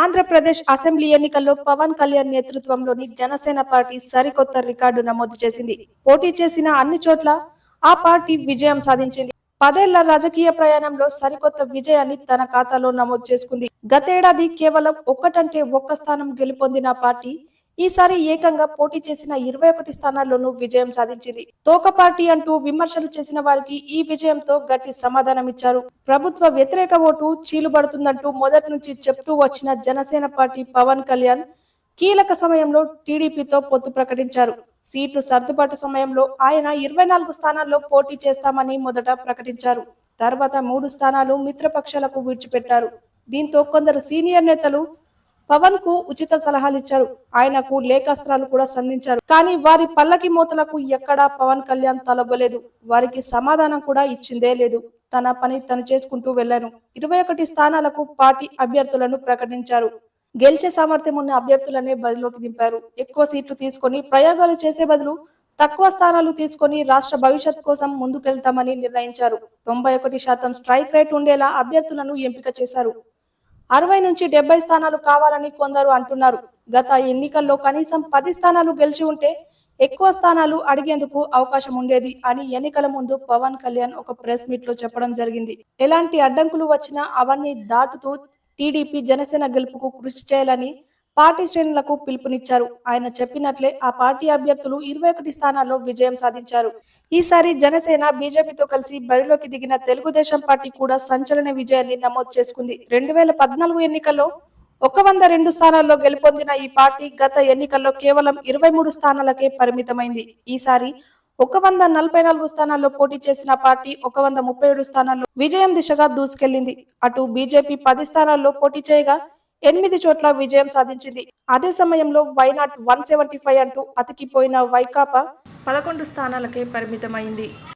Andhra Pradesh assembly ఎన్నికల్లో పవన్ కళ్యాణ్ నేతృత్వంలోని Janasena party సరికొత్త రికార్డు నమోదు చేసింది. పోటీ చేసిన అన్ని చోట్ల ఆ పార్టీ విజయం సాధించింది. పదేళ్ళ రాజకీయ ప్రయాణంలో సరికొత్త విజయాన్ని తన ఖాతాలో నమోదు చేసుకుంది. గతేడాది కేవలం ఒక్కటంటే ఒక్క స్థానం గెలుపొందిన పార్టీ ఈసారి ఏకంగా పోటీ చేసిన ఇరవై ఒకటి స్థానాల్లోనూ విజయం సాధించింది. తోక పార్టీ అంటూ విమర్శలు చేసిన వారికి ఈ విజయంతో గట్టి సమాధానమిచ్చారు. ప్రభుత్వ వ్యతిరేక ఓటు చీలుబడుతుందంటూ మొదటి నుంచి చెప్తూ వచ్చిన జనసేన పార్టీ పవన్ కళ్యాణ్ కీలక సమయంలో టీడీపీతో పొత్తు ప్రకటించారు. సీట్లు సర్దుబాటు సమయంలో ఆయన ఇరవై నాలుగు స్థానాల్లో పోటీ చేస్తామని మొదట ప్రకటించారు. తర్వాత మూడు స్థానాలు మిత్రపక్షాలకు విడిచిపెట్టారు. దీంతో కొందరు సీనియర్ నేతలు పవన్కు ఉచిత సలహాలు ఇచ్చారు ఆయనకు లేఖాస్త్రాలు కూడా సంధించారు. కానీ వారి పల్లకి మూతలకు ఎక్కడా పవన్ కళ్యాణ్ తలబలేదు వారికి సమాధానం కూడా ఇచ్చిందే లేదు. తన పని తను చేసుకుంటూ వెళ్ళాను ఇరవై ఒకటి స్థానాలకు పార్టీ అభ్యర్థులను ప్రకటించారు. గెలిచే సామర్థ్యం ఉన్న అభ్యర్థులనే బరిలోకి దింపారు. ఎక్కువ సీట్లు తీసుకొని ప్రయోగాలు చేసే బదులు తక్కువ స్థానాలు తీసుకొని రాష్ట్ర భవిష్యత్ కోసం ముందుకెళ్తామని నిర్ణయించారు. తొంభై ఒకటి శాతం స్ట్రైక్ రేట్ ఉండేలా అభ్యర్థులను ఎంపిక చేశారు. అరవై నుంచి డెబ్బై స్థానాలు కావాలని కొందరు అంటున్నారు. గత ఎన్నికల్లో కనీసం పది స్థానాలు గెలిచి ఉంటే ఎక్కువ స్థానాలు అడిగేందుకు అవకాశం ఉండేది అని ఎన్నికల ముందు పవన్ కళ్యాణ్ ఒక ప్రెస్ మీట్లో చెప్పడం జరిగింది. ఎలాంటి అడ్డంకులు వచ్చినా అవన్నీ దాటుతూ టీడీపీ జనసేన గెలుపుకు కృషి చేయాలని పార్టీ శ్రేణులకు పిలుపునిచ్చారు. ఆయన చెప్పినట్లే ఆ పార్టీ అభ్యర్థులు ఇరవై ఒకటి స్థానాల్లో విజయం సాధించారు. ఈసారి జనసేన బీజేపీతో కలిసి బరిలోకి దిగిన తెలుగుదేశం పార్టీ కూడా సంచలన విజయాన్ని నమోదు చేసుకుంది. రెండు వేల పద్నాలుగు ఎన్నికల్లో ఒక వంద రెండు స్థానాల్లో గెలుపొందిన ఈ పార్టీ గత ఎన్నికల్లో కేవలం ఇరవై మూడు స్థానాలకే పరిమితమైంది. ఈసారి ఒక వంద నలభై నాలుగు స్థానాల్లో పోటీ చేసిన పార్టీ ఒక వంద ముప్పై ఏడు స్థానాల్లో విజయం దిశగా దూసుకెళ్ళింది అటు బీజేపీ పది స్థానాల్లో పోటీ చేయగా ఎనిమిది చోట్ల విజయం సాధించింది. అదే సమయంలో వైనాట్ వన్ సెవెంటీ ఫైవ్ అంటూ అతికిపోయిన వైకాపా పదకొండు స్థానాలకే పరిమితమైంది.